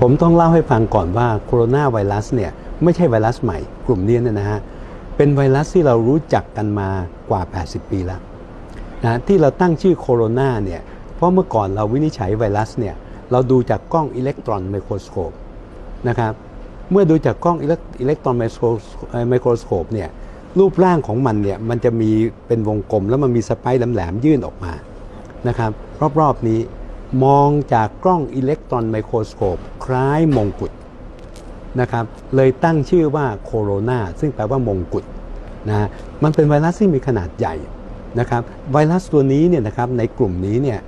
ผมต้องเล่าให้ฟังก่อนว่าโคโรนาไวรัสเนี่ยไม่ใช่ไวรัสใหม่กลุ่มนี้เนี่ยนะฮะเป็นไวรัสที่เรารู้จักกันมากว่า 80 ปีแล้วนะที่เราตั้งชื่อโคโรนาเนี่ยเพราะเมื่อก่อนเราวินิจฉัยไวรัสเนี่ยเราดูจากกล้องอิเล็กตรอนไมโครสโคปนะครับเมื่อดูจากกล้องอิเล็กตรอนไมโครไมโครสโคปเนี่ยรูปร่างของมันเนี่ยมันจะมีเป็นวงกลมแล้วมันมีสไปร์แหลมๆยื่นออกมานะครับรอบๆนี้ มองจากกล้องอิเล็กตรอนไมโครสโคปคล้ายมงกุฎนะครับเลยตั้งชื่อว่าโคโรนาซึ่งแปลว่ามงกุฎนะฮะมันเป็นไวรัสที่มีขนาดใหญ่นะครับไวรัสตัวนี้เนี่ยนะครับในกลุ่มนี้เนี่ย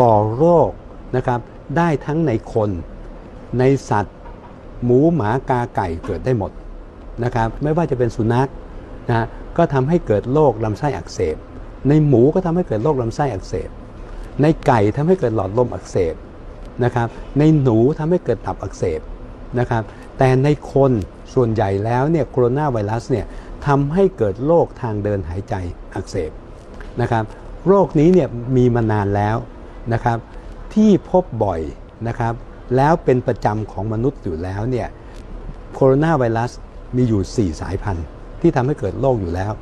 ก่อโรคนะครับได้ทั้งในคนในสัตว์ หมูหมากาไก่เกิดได้หมดนะครับไม่ว่าจะเป็นสุนัขนะฮะก็ทำให้เกิดโรคลำไส้อักเสบ ในหมูก็ทำให้เกิดโรคลำไส้อักเสบ ในไก่ทำให้เกิดหลอดลมอักเสบนะครับ ในหนูทำให้เกิดตับอักเสบนะครับ แต่ในคนส่วนใหญ่แล้วเนี่ยโคโรนาไวรัสเนี่ยทำให้เกิดโรคทางเดินหายใจอักเสบนะครับโรคนี้เนี่ยมีมานานแล้วนะครับ ที่พบบ่อยนะครับ แล้วเป็นประจำของมนุษย์อยู่แล้วเนี่ยโคโรนาไวรัสมีอยู่ 4 สายพันธุ์ ที่ทำให้เกิดโรคอยู่แล้ว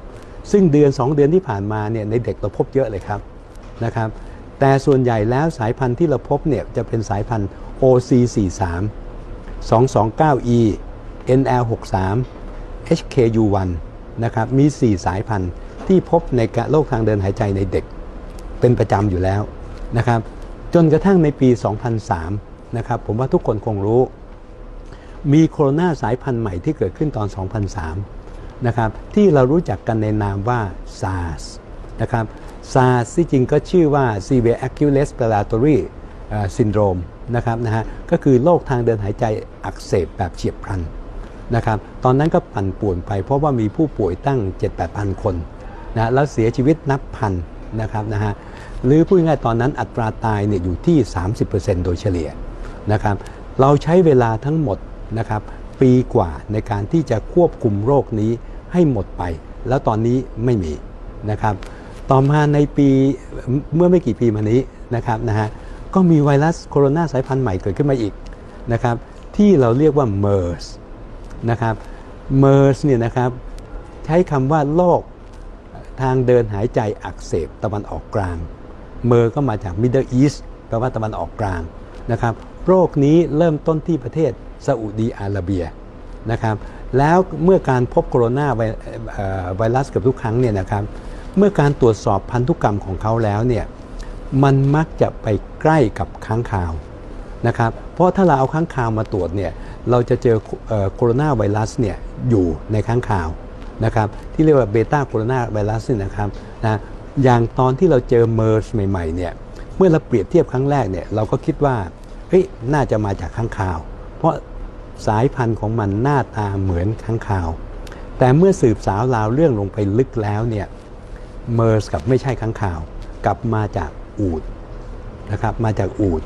ซึ่งเดือน 2 เดือนที่ผ่านมาเนี่ยในเด็กเราพบเยอะเลยครับนะครับ แต่ส่วนใหญ่แล้วสายพันธุ์ที่เราพบเนี่ยจะเป็นสายพันธุ์ OC43 229E NL63 HKU1 นะครับมี 4 สายพันธุ์ที่พบในโรคทางเดินหายใจในเด็ก เป็นประจำอยู่แล้วนะครับจนกระทั่งในปี 2003 นะครับผมว่าทุกคนคงรู้ มีโคโรนาสายพันธุ์ใหม่ที่เกิดขึ้นตอน 2003 นะครับที่เรารู้จักกันในนามว่า SARS นะครับ SARS ที่จริงก็ชื่อว่า Severe Acute Respiratory Syndrome นะครับนะฮะก็คือโรคทางเดินหายใจอักเสบแบบเฉียบพลันนะครับตอนนั้นก็ปั่นป่วนไปเพราะว่ามีผู้ป่วยตั้ง 7-8พันคนนะแล้วเสียชีวิตนับพันนะครับนะฮะหรือพูดง่ายตอนนั้นอัตราตายเนี่ยอยู่ที่ 30%โดยเฉลี่ยนะครับเราใช้เวลาทั้งหมดนะครับปีกว่าในการที่จะควบคุมโรคนี้ให้หมดไป แล้วตอนนี้ไม่มีนะครับ ต่อมาในปีเมื่อไม่กี่ปีมานี้นะครับนะฮะก็มีไวรัสโคโรนาสายพันธุ์ใหม่เกิดขึ้นมาอีกนะครับที่เราเรียกว่า MERS นะครับ MERS เนี่ยนะครับใช้คำว่าโรคทางเดินหายใจอักเสบตะวันออกกลาง เมอร์ก็มาจาก Middle East แปลว่าตะวันออกกลางนะครับโรคนี้เริ่มต้นที่ประเทศซาอุดีอาระเบียนะครับแล้วเมื่อการพบโคโรนาไวรัสเกับทุกครั้งเนี่ยนะครับ เมื่อการตรวจสอบพันธุกรรมของเขาแล้วเนี่ยมันมักจะไปใกล้กับค้างคาวนะครับเพราะถ้าเราเอาค้างคาวมาตรวจเนี่ยเราจะเจอโคโรนาไวรัสเนี่ยอยู่ในค้างคาวนะครับที่เรียกว่าเบต้าโคโรนาไวรัสนี่นะครับนะอย่างตอนที่เราเจอเมอร์สใหม่ๆเนี่ยเมื่อเราเปรียบเทียบครั้งแรกเนี่ยเราก็คิดว่าเฮ้ยน่าจะมาจากค้างคาว เพราะสายพันธุ์ของมันหน้าตาเหมือนค้างคาว แต่เมื่อสืบสาวราวเรื่องลงไปลึกแล้วเนี่ย เมอร์สกับไม่ใช่ค้างคาว กลับมาจากอูดนะครับมาจากอูด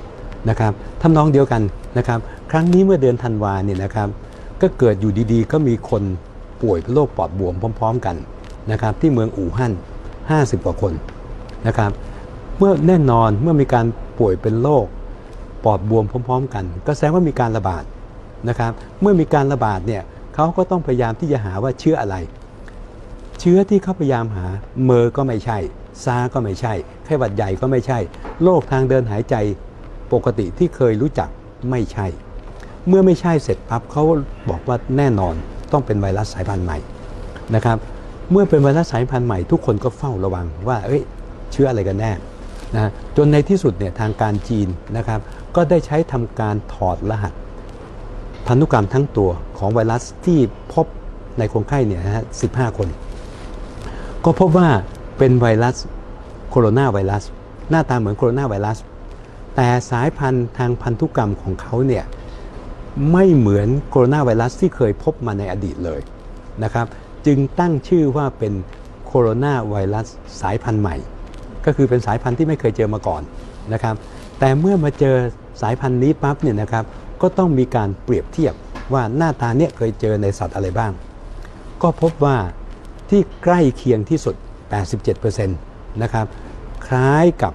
นะครับทำนองเดียวกันนะครับ ครั้งนี้เมื่อเดือนธันวาเนี่ยนะครับ ก็เกิดอยู่ดีๆ ก็มีคนป่วยเป็นโรคปอดบวมพร้อม ๆ กันนะครับ ที่เมืองอู่ฮั่น50 กว่าคนนะครับ เมื่อแน่นอนเมื่อมีการป่วยเป็นโรคปอดบวมพร้อม ๆ กัน ก็แสดงว่ามีการระบาดนะครับ เมื่อมีการระบาดเนี่ยเขาก็ต้องพยายามที่จะหาว่าเชื้ออะไร เชื้อที่เขาพยายามหาเมอร์ก็ไม่ใช่ ซาก็ไม่ใช่ ไข้หวัดใหญ่ก็ไม่ใช่ โรคทางเดินหายใจปกติที่เคยรู้จักไม่ใช่ เมื่อไม่ใช่เสร็จปั๊บเขาบอกว่าแน่นอนต้องเป็นไวรัสสายพันธุ์ใหม่นะครับ เมื่อเป็นไวรัสสายพันธุ์ใหม่ทุกคนก็เฝ้าระวังว่าเอ้ยเชื้ออะไรกันแน่นะจนในที่สุดเนี่ยทางการจีนนะครับ ก็ได้ใช้ทำการถอดรหัส พันธุกรรมทั้งตัวของไวรัสที่พบในคนไข้เนี่ยฮะ15คน ก็พบว่าเป็นไวรัสโคโรนาไวรัส หน้าตาเหมือนโคโรนาไวรัส แต่สายพันธุ์ทางพันธุกรรมของเขาเนี่ยไม่เหมือนโคโรนาไวรัสที่เคยพบมาในอดีตเลยนะครับจึงตั้งชื่อว่าเป็นโคโรนาไวรัสสายพันธุ์ใหม่ ก็คือเป็นสายพันธุ์ที่ไม่เคยเจอมาก่อนนะครับแต่เมื่อมาเจอสายพันธุ์นี้ปั๊บเนี่ยนะครับก็ต้องมีการเปรียบเทียบว่าหน้าตาเนี่ยเคยเจอในสัตว์อะไรบ้าง ก็พบว่า ที่ใกล้เคียงที่สุด 87%นะครับคล้ายกับ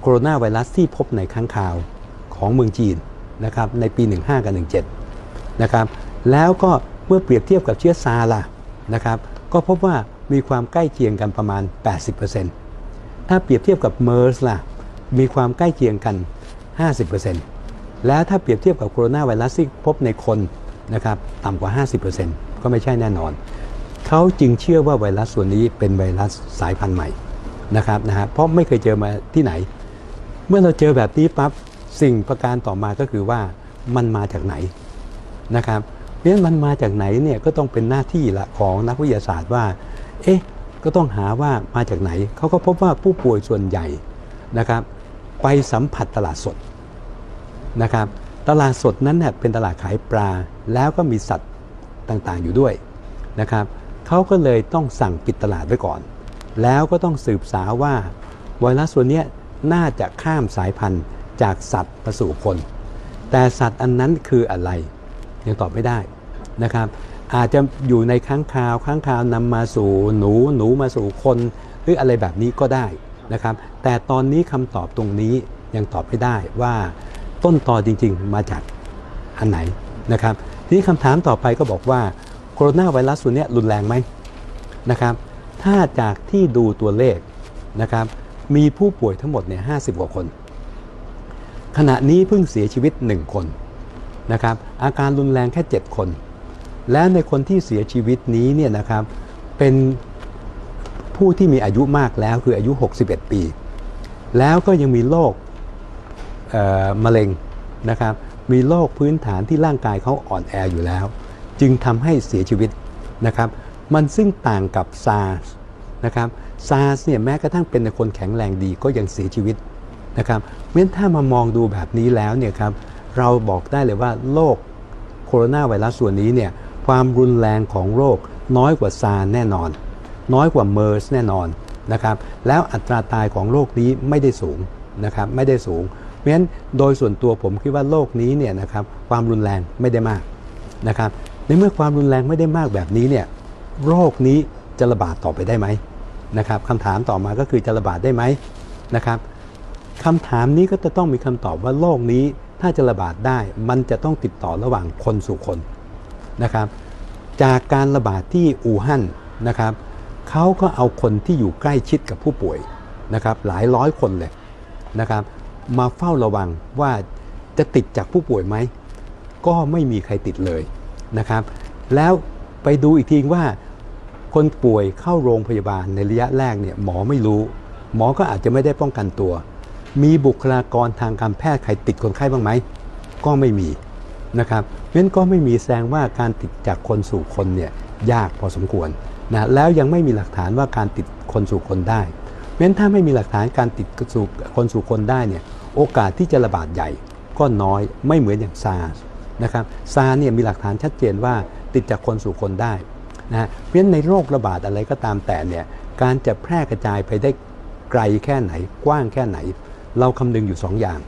โคโรนาไวรัสที่พบในค้างคาวของเมืองจีนนะครับในปี 15 กับ 17 นะครับแล้วก็เมื่อเปรียบเทียบกับเชื้อซาล่ะนะครับก็พบว่ามีความใกล้เคียงกันประมาณ 80%ถ้าเปรียบเทียบกับเมอร์สล่ะมีความใกล้เคียงกัน 50%แล้วถ้าเปรียบเทียบกับโคโรนาไวรัสที่พบในคนนะครับต่ำกว่า 50%ก็ไม่ใช่แน่นอน เขาจึงเชื่อว่าไวรัสส่วนนี้เป็นไวรัสสายพันธุ์ใหม่นะครับนะฮะเพราะไม่เคยเจอมาที่ไหน เมื่อเราเจอแบบนี้ปั๊บสิ่งประการต่อมาก็คือว่ามันมาจากไหนนะครับเพราะฉะนั้นมันมาจากไหนเนี่ยก็ต้องเป็นหน้าที่ละของนักวิทยาศาสตร์ว่า เอ๊ะก็ต้องหาว่ามาจากไหน เขาก็พบว่าผู้ป่วยส่วนใหญ่นะครับไปสัมผัสตลาดสดนะครับตลาดสดนั้นเนี่ยเป็นตลาดขายปลาแล้วก็มีสัตว์ต่างๆอยู่ด้วยนะครับ เขาก็เลยต้องสั่งปิดตลาดไว้ก่อน แล้วก็ต้องสืบสาวว่าไวรัสตัวนี้น่าจะข้ามสายพันธุ์จากสัตว์มาสู่คน แต่สัตว์อันนั้นคืออะไร ยังตอบไม่ได้นะครับ อาจจะอยู่ในค้างคาวค้างคาวนำมาสู่หนูหนูมาสู่คน หรืออะไรแบบนี้ก็ได้นะครับ แต่ตอนนี้คำตอบตรงนี้ยังตอบไม่ได้ว่าต้นตอจริง ๆ มาจากอันไหนนะครับ ทีนี้คำถามต่อไปก็บอกว่า โคโรนาไวรัสตัวนี้รุนแรงไหมนะครับ ถ้าจากที่ดูตัวเลขนะครับ มีผู้ป่วยทั้งหมดเนี่ยห้กว่าคน ขณะนี้เพิ่งเสียชีวิต 1 คนนะครับ อาการรุนแรงแค่ 7 คน และในคนที่เสียชีวิตนี้เนี่ยนะครับเป็นผู้ที่มีอายุมากแล้วคืออายุ 61 ปี แล้วก็ยังมีโรคมะเร็งนะครับ มีโรคพื้นฐานที่ร่างกายเขาอ่อนแออยู่แล้ว จึงทำให้เสียชีวิตนะครับ มันซึ่งต่างกับซาร์สนะครับซาร์สเนี่ยแม้กระทั่งเป็นคนแข็งแรงดีก็ยังเสียชีวิตนะครับเพราะฉะนั้นถ้ามามองดูแบบนี้แล้วเนี่ยครับเราบอกได้เลยว่าโรคโคโรนาไวรัสส่วนนี้เนี่ยความรุนแรงของโรคน้อยกว่าซาร์แน่นอน น้อยกว่าเมอร์สแน่นอนนะครับแล้วอัตราตายของโรคนี้ไม่ได้สูงนะครับไม่ได้สูง เพราะฉะนั้นโดยส่วนตัวผมคิดว่าโรคนี้เนี่ยนะครับความรุนแรงไม่ได้มากนะครับ ในเมื่อความรุนแรงไม่ได้มากแบบนี้เนี่ยโรคนี้จะระบาดต่อไปได้ไหมนะครับคำถามต่อมาก็คือจะระบาดได้ไหมนะครับคำถามนี้ก็จะต้องมีคำตอบว่าโรคนี้ถ้าจะระบาดได้ มันจะต้องติดต่อระหว่างคนสู่คนนะครับ จากการระบาดที่อู่ฮั่นนะครับเขาก็เอาคนที่อยู่ใกล้ชิดกับผู้ป่วยนะครับ หลายร้อยคนเลยนะครับ มาเฝ้าระวังว่าจะติดจากผู้ป่วยไหมก็ไม่มีใครติดเลย นะครับ แล้วไปดูอีกทีว่า คนป่วยเข้าโรงพยาบาลในระยะแรกเนี่ยหมอไม่รู้ หมอก็อาจจะไม่ได้ป้องกันตัว มีบุคลากรทางการแพทย์ใครติดคนไข้บ้างไหมก็ไม่มีนะครับเพราะฉะนั้นก็ไม่มีแสดงว่าการติดจากคนสู่คนเนี่ยยากพอสมควรนะแล้วยังไม่มีหลักฐานว่าการติดคนสู่คนได้เพราะฉะนั้นถ้าไม่มีหลักฐานการติดสู่คนสู่คนได้เนี่ยโอกาสที่จะระบาดใหญ่ก็น้อยไม่เหมือนอย่างซาร์ นะครับซาร์เนี่ยมีหลักฐานชัดเจนว่าติดจากคนสู่คนได้นะเพราะฉะนั้นในโรคระบาดอะไรก็ตามแต่เนี่ยการจะแพร่กระจายไปได้ไกลแค่ไหนกว้างแค่ไหน เราคำนึงอยู่2ออย่าง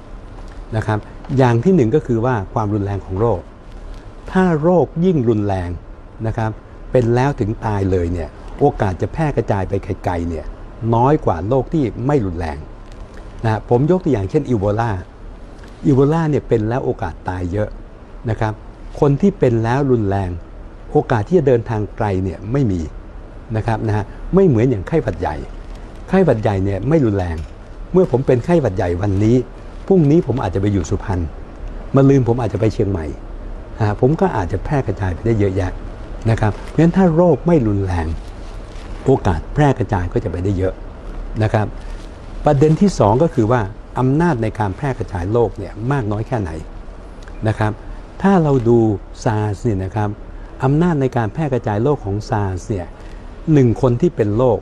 นะครับอย่างที่หนึ่งก็คือว่าความรุนแรงของโรค ถ้าโรคยิ่งรุนแรงนะครับเป็นแล้วถึงตายเลยเนี่ยโอกาสจะแพร่กระจายไปไกลๆเนี่ยน้อยกว่าโรคที่ไม่รุนแรงนะผมยกตัวอย่างเช่นอีโบลาอีโบลาเนี่ยเป็นแล้วโอกาสตายเยอะ นะครับ คนที่เป็นแล้วรุนแรง โอกาสที่จะเดินทางไกลเนี่ยไม่มีนะครับนะฮะไม่เหมือนอย่างไข้หวัดใหญ่ ไข้หวัดใหญ่เนี่ยไม่รุนแรง เมื่อผมเป็นไข้หวัดใหญ่วันนี้พรุ่งนี้ผมอาจจะไปอยู่สุพรรณมาลืมผมอาจจะไปเชียงใหม่อ่าผมก็อาจจะแพร่กระจายไปได้เยอะแยะนะครับ เพราะฉะนั้นถ้าโรคไม่รุนแรง โอกาสแพร่กระจายก็จะไปได้เยอะนะครับ ประเด็นที่ 2 ก็คือว่าอำนาจในการแพร่กระจายโรคเนี่ยมากน้อยแค่ไหนนะครับ ถ้าเราดูซาร์สเนี่ยนะครับอำนาจในการแพร่กระจายโรคของซาร์สเนี่ยหนึ่งคนที่เป็นโรค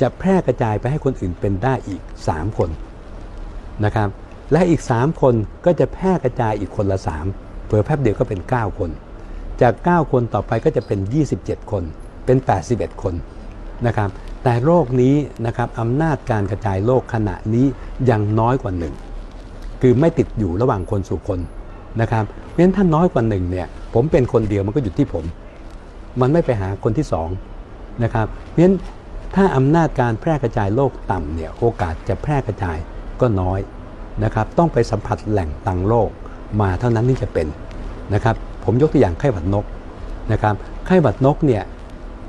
จะแพร่กระจายไปให้คนอื่นเป็นได้อีก 3 คนนะครับ และอีก 3 คนก็จะแพร่กระจายอีกคนละ 3เผื่อแป๊บเดียวก็เป็น 9 คน จาก 9 คนต่อไปก็จะเป็น 27 คน เป็น 81 คนนะครับ แต่โรคนี้นะครับอำนาจการกระจายโรคขณะนี้ยังน้อยกว่าหนึ่ง คือไม่ติดอยู่ระหว่างคนสู่คน นะครับเพราะฉะนั้นถ้าน้อยกว่าหนึ่งเนี่ยผมเป็นคนเดียวมันก็อยู่ที่ผม มันไม่ไปหาคนที่สองนะครับเพราะฉะนั้นถ้าอำนาจการแพร่กระจายโรคต่ำเนี่ยโอกาสจะแพร่กระจายก็น้อยนะครับต้องไปสัมผัสแหล่งตังโรคมาเท่านั้นที่จะเป็นนะครับผมยกตัวอย่างไข้หวัดนกนะครับไข้หวัดนกเนี่ย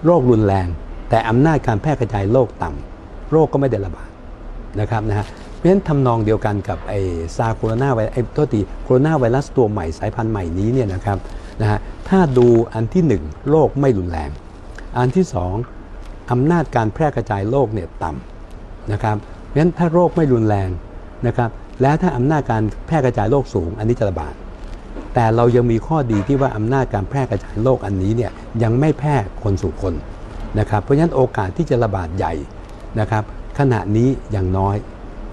โรครุนแรง แต่อำนาจการแพร่กระจายโรคต่ำโรคก็ไม่ได้ระบาดนะครับนะฮะ ราะฉะนั้นทำนองเดียวกันกับไอ้ซาโคโรนาไวไอ้โทษทีโคโรนาไวรัสตัวใหม่สายพันธุ์ใหม่นี้เนี่ยนะครับนะฮะถ้าดูอันที่หนึ่งโรคไม่รุนแรง อันที่สองอำนาจการแพร่กระจายโรคเนี่ยต่ำนะครับเพราะฉะนั้นถ้าโรคไม่รุนแรงนะครับแล้วถ้าอำนาจการแพร่กระจายโรคสูง อันนี้จะระบาด แต่เรายังมีข้อดีที่ว่าอำนาจการแพร่กระจายโรคอันนี้เนี่ยยังไม่แพร่คนสู่คนนะครับเพราะฉะนั้นโอกาสที่จะระบาดใหญ่นะครับขณะนี้ยังน้อย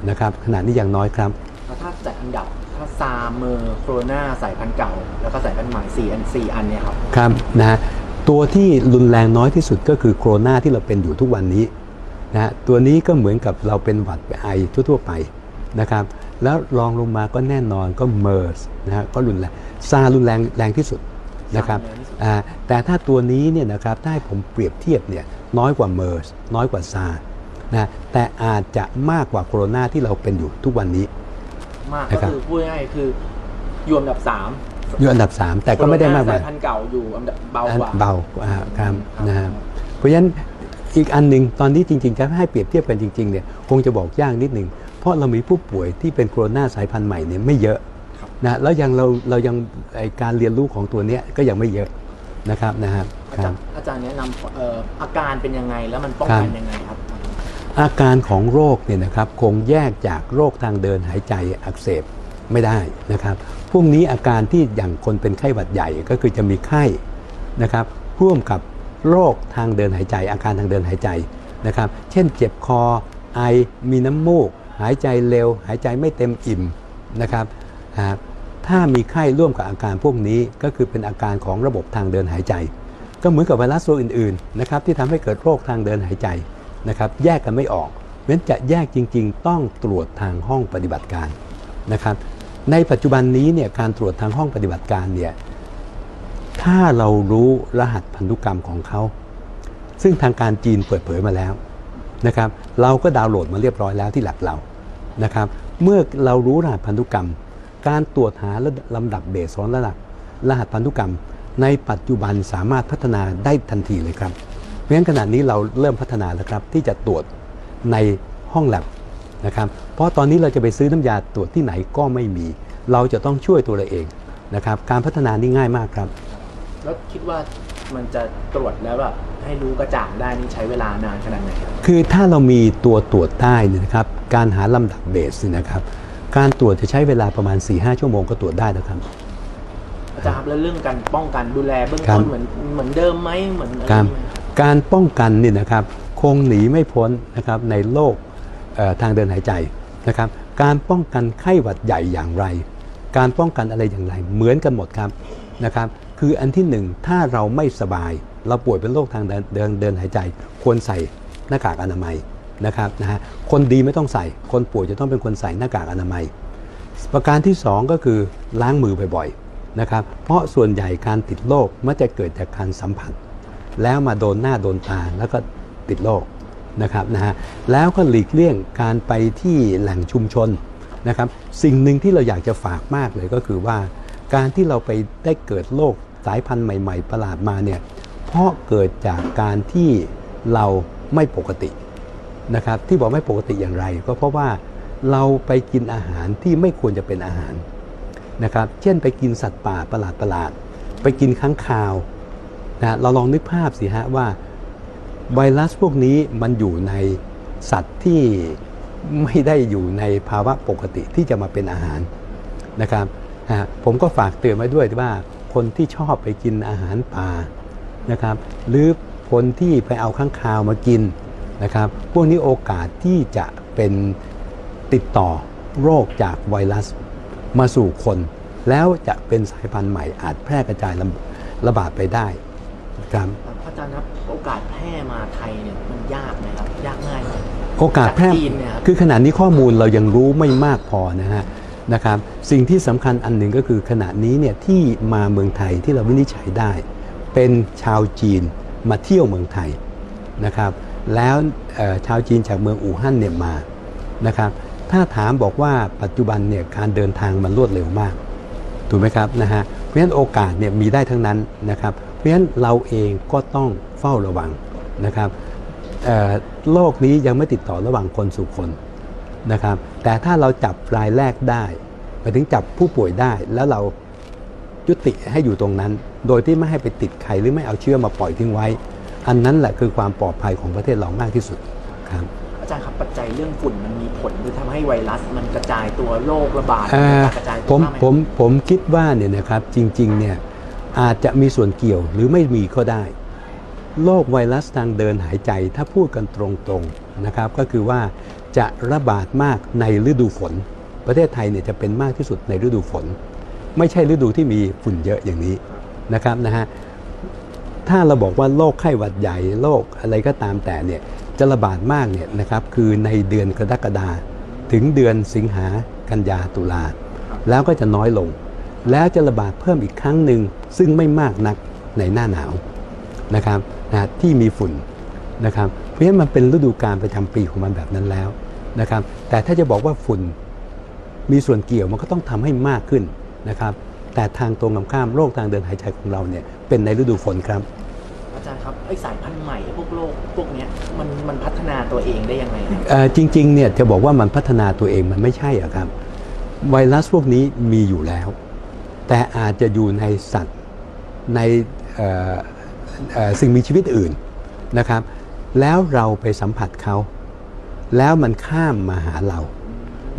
นะครับขณะนี้ยังน้อยครับ แล้วถ้าจัดอันดับถ้าซาร์เมอร์โคโรนาสายพันธุ์เก่า แล้วก็สายพันธุ์ใหม่4อัน4อันเนี่ยครับครับนะฮะตัวที่รุนแรงน้อยที่สุดก็คือโคโรนาที่เราเป็นอยู่ทุกวันนี้นะฮะตัวนี้ก็เหมือนกับเราเป็นหวัดไอทั่วๆไปนะครับแล้วรองลงมาก็แน่นอนก็เมอร์สนะฮะก็รุนแรงซารุนแรงแรงที่สุดนะครับซารุนแรงที่สุดอ่าแต่ถ้าตัวนี้เนี่ยนะครับถ้าให้ผมเปรียบเทียบเนี่ยน้อยกว่าเมอร์สน้อยกว่าซา นะแต่อาจจะมากกว่าโคโรนาที่เราเป็นอยู่ทุกวันนี้ มากนะครัก็บคือพูดง่ายๆคืออยู่อันดับ3อยู่อันดับ 3 แต่ก็ไม่ได้มากสามายยพันธุ์เก่าอยู่อันดับเบากว่า เบากว่าครับครับนะฮะเพราะฉะนั้นอีกอันหนึ่งตอนนี้จริงๆจะให้เปรียบเทียบกันจริงๆเนี่ยคงจะบอกยากนิดหนึ่งเพราะเรามีผู้ป่วยที่เป็นโคโรนาสายพันธุ์ใหม่เนี่ยไม่เยอะนะแล้วยังเราเรายังไอการเรียนรู้ของตัวเนี้ยก็ยังไม่เยอะนะครับนะฮะอาคจารัรบ ย์อาจารย์แนะนำเอ่ออาการเป็นยังไงแล้วมันป้องครับกันยังไงครับ อาการของโรคเนี่ยนะครับคงแยกจากโรคทางเดินหายใจอักเสบไม่ได้นะครับ พวกนี้อาการที่อย่างคนเป็นไข้หวัดใหญ่ก็คือจะมีไข้นะครับร่วมกับโรคทางเดินหายใจ อาการทางเดินหายใจนะครับ เช่นเจ็บคอไอมีน้ำมูก หายใจเร็ว หายใจไม่เต็มอิ่มนะครับถ้ามีไข้ร่วมกับอาการพวกนี้ก็คือเป็นอาการของระบบทางเดินหายใจ ก็เหมือนกับไวรัสตัวอื่นๆนะครับที่ทำให้เกิดโรคทางเดินหายใจ นะครับแยกกันไม่ออกเพราะฉะนั้นจะแยกจริง ๆ ต้องตรวจทางห้องปฏิบัติการนะครับ ในปัจจุบันนี้เนี่ยการตรวจทางห้องปฏิบัติการเนี่ยถ้าเรารู้รหัสพันธุกรรมของเขา ซึ่งทางการจีนเปิดเผยมาแล้วนะครับ เราก็ดาวน์โหลดมาเรียบร้อยแล้วที่หลักเรานะครับ เมื่อเรารู้รหัสพันธุกรรม การตรวจหาลำดับเบสซ้อนระดับรหัสพันธุกรรม ในปัจจุบันสามารถพัฒนาได้ทันทีเลยครับ ราะฉะนั้นขณะนี้เราเริ่มพัฒนาแล้วครับที่จะตรวจในห้องแลบนะครับเพราะตอนนี้เราจะไปซื้อน้ำยาตรวจที่ไหนก็ไม่มี เราจะต้องช่วยตัวเราเองนะครับการพัฒนานี่ง่ายมากครับ แล้วคิดว่ามันจะตรวจแล้วแบบให้รู้กระจ่างได้นี่ใช้เวลานานขนาดไหนครับคือถ้าเรามีตัวตรวจได้เนี่ยนะครับการหาลำดับเบสเนี่ยนะครับการตรวจจะใช้เวลาประมาณ 4-5 ชั่วโมงก็ตรวจได้แล้วครับอาจารย์ครับแล้วเรื่องการป้องกันดูแลเบื้องครับต้นเหมือนเหมือนเดิมไหมเหมือนอะไรการไหม การป้องกันนี่นะครับคงหนีไม่พ้นนะครับในโลกทางเดินหายใจนะครับ การป้องกันไข้หวัดใหญ่อย่างไร การป้องกันอะไรอย่างไร เหมือนกันหมดครับนะครับ คืออันที่หนึ่งถ้าเราไม่สบาย เราป่วยเป็นโรคทางเดินเดินเดินหายใจ ควรใส่หน้ากากอนามัยนะครับนะฮะคนดีไม่ต้องใส่ คนป่วยจะต้องเป็นคนใส่หน้ากากอนามัย ประการที่ 2 ก็คือล้างมือบ่อยๆนะครับ เพราะส่วนใหญ่การติดโรคมักจะเกิดจากการสัมผัส แล้วมาโดนหน้าโดนตาแล้วก็ติดโรคนะครับนะฮะแล้วก็หลีกเลี่ยงการไปที่แหล่งชุมชนนะครับ สิ่งหนึ่งที่เราอยากจะฝากมากเลยก็คือว่า การที่เราไปได้เกิดโรคสายพันธุ์ใหม่ ๆ ประหลาดมาเนี่ยเพราะเกิดจากการที่เราไม่ปกตินะครับ ที่บอกไม่ปกติอย่างไร ก็เพราะว่าเราไปกินอาหารที่ไม่ควรจะเป็นอาหารนะครับ เช่นไปกินสัตว์ป่าประหลาดประหลาดๆไปกินค้างคาว นะเราลองนึกภาพสิฮะว่าไวรัสพวกนี้มันอยู่ในสัตว์ที่ไม่ได้อยู่ในภาวะปกติที่จะมาเป็นอาหารนะครับฮะผมก็ฝากเตือนไว้ด้วยว่าคนที่ชอบไปกินอาหารป่านะครับ หรือคนที่ไปเอาข้างคาวมากินนะครับ พวกนี้โอกาสที่จะเป็นติดต่อโรคจากไวรัสมาสู่คน แล้วจะเป็นสายพันธุ์ใหม่อาจแพร่กระจายระบาดไปได้ ครับครับอาจารย์ครับโอกาสแพร่มาไทยเนี่ยมันยากไหมครับยากง่ายไหมโอกาสแพร่จากจีนเนี่ยครับคือขณะนี้ข้อมูลเรายังรู้ไม่มากพอนะฮะนะครับสิ่งที่สำคัญอันหนึ่งก็คือขณะนี้เนี่ยที่มาเมืองไทยที่เราวินิจฉัยได้ เป็นชาวจีนมาเที่ยวเมืองไทยนะครับแล้วเอ่อชาวจีนจากเมืองอู่ฮั่นเนี่ยมานะครับถ้าถามบอกว่าปัจจุบันเนี่ยการเดินทางมันรวดเร็วมากถูกไหมครับนะฮะเพราะฉะนั้นโอกาสเนี่ยมีได้ทั้งนั้นนะครับ เพราะฉะนั้นเราเองก็ต้องเฝ้าระวังนะครับเอ่อโรคนี้ยังไม่ติดต่อระหว่างคนสู่คนนะครับ แต่ถ้าเราจับรายแรกได้ไปถึงจับผู้ป่วยได้แล้วเรายุติให้อยู่ตรงนั้น โดยที่ไม่ให้ไปติดใครหรือไม่เอาเชื้อมาปล่อยทิ้งไว้ อันนั้นแหละคือความปลอดภัยของประเทศเรามากที่สุดครับอาจารย์ครับปัจจัยเรื่องฝุ่นมันมีผลหรือทำให้ไวรัสมันกระจายตัวโรคระบาดเอ่อกระจายตัผวมมากไหมผมผมคิดว่าเนี่ยนะครับจริงๆเนี่ย อาจจะมีส่วนเกี่ยวหรือไม่มีก็ได้โรคไวรัสทางเดินหายใจถ้าพูดกันตรงๆนะครับ ก็คือว่าจะระบาดมากในฤดูฝน ประเทศไทยเนี่ยจะเป็นมากที่สุดในฤดูฝน ไม่ใช่ฤดูที่มีฝุ่นเยอะอย่างนี้นะครับนะฮะถ้าเราบอกว่าโรคไข้หวัดใหญ่โรคอะไรก็ตามแต่เนี่ยจะระบาดมากเนี่ยนะครับคือในเดือนกรกฎาถึงเดือนสิงหากันยาตุลาแล้วก็จะน้อยลง แล้วจะระบาดเพิ่มอีกครั้งหนึ่งซึ่งไม่มากนักในหน้าหนาวนะครับนะที่มีฝุ่นนะครับเพราะฉะนั้นมันเป็นฤดูการประจำปีของมันแบบนั้นแล้วนะครับแต่ถ้าจะบอกว่าฝุ่นมีส่วนเกี่ยวมันก็ต้องทำให้มากขึ้นนะครับแต่ทางตรงกันข้ามโรคทางเดินหายใจของเราเนี่ยเป็นในฤดูฝนครับ อาจารย์ครับไอสายพันธุ์ใหม่พวกโรคพวกเนี้ยมันมันพัฒนาตัวเองได้ยังไงครับเอ่อจริงๆเนี่ยจะบอกว่ามันพัฒนาตัวเองมันไม่ใช่อะครับไวรัสพวกนี้มีอยู่แล้ว แต่อาจจะอยู่ในสัตว์ในเอ่อเอ่อสิ่งมีชีวิตอื่นนะครับ แล้วเราไปสัมผัสเขา แล้วมันข้ามมาหาเรา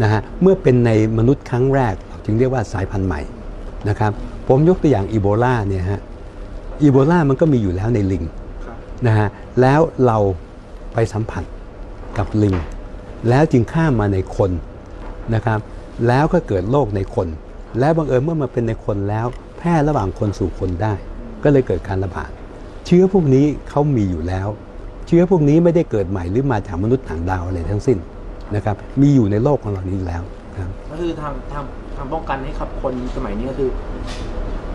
นะฮะเมื่อเป็นในมนุษย์ครั้งแรกเราจึงเรียกว่าสายพันธุ์ใหม่นะครับผมยกตัวอย่างอีโบลาเนี่ยฮะอีโบลามันก็มีอยู่แล้วในลิงนะฮะแล้วเราไปสัมผัสกับลิง แล้วจึงข้ามมาในคนนะครับ แล้วก็เกิดโรคในคน แล้วบังเอิญเมื่อมาเป็นในคนแล้ว แพร่ระหว่างคนสู่คนได้ ก็เลยเกิดการระบาด เชื้อพวกนี้เขามีอยู่แล้ว เชื้อพวกนี้ไม่ได้เกิดใหม่หรือมาจากมนุษย์ต่างดาวอะไรทั้งสิ้นนะครับ มีอยู่ในโลกของเรานี้อยู่แล้วครับก็คือทางทางทางป้องกันให้กับคนสมัยนี้ก็คือ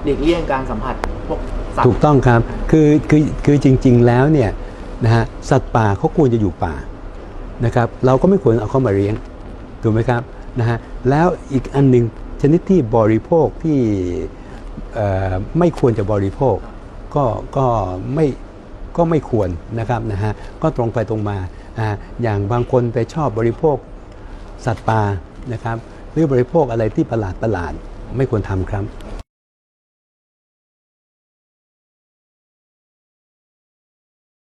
หลีกเลี่ยงการสัมผัสพวกสัตถูว์กต้องครับ คือคือคือจริง ๆแล้วเนี่ยนะฮะสัตว์ป่าเขาควรจะอยู่ป่านะครับ เราก็ไม่ควรเอาเข้ามาเลี้ยงถูกไหมครับนะฮะแล้วอีกอันหนึ่ง ชนิดที่บริโภคที่ไม่ควรจะบริโภค ก็ก็ไม่ก็ไม่ควรนะครับนะฮะก็ตรงไปตรงมาอ่าอย่างบางคนไปชอบบริโภคสัตว์ป่านะครับหรือบริโภคอะไรที่ประหลาดประหลาดไม่ควรทำครับ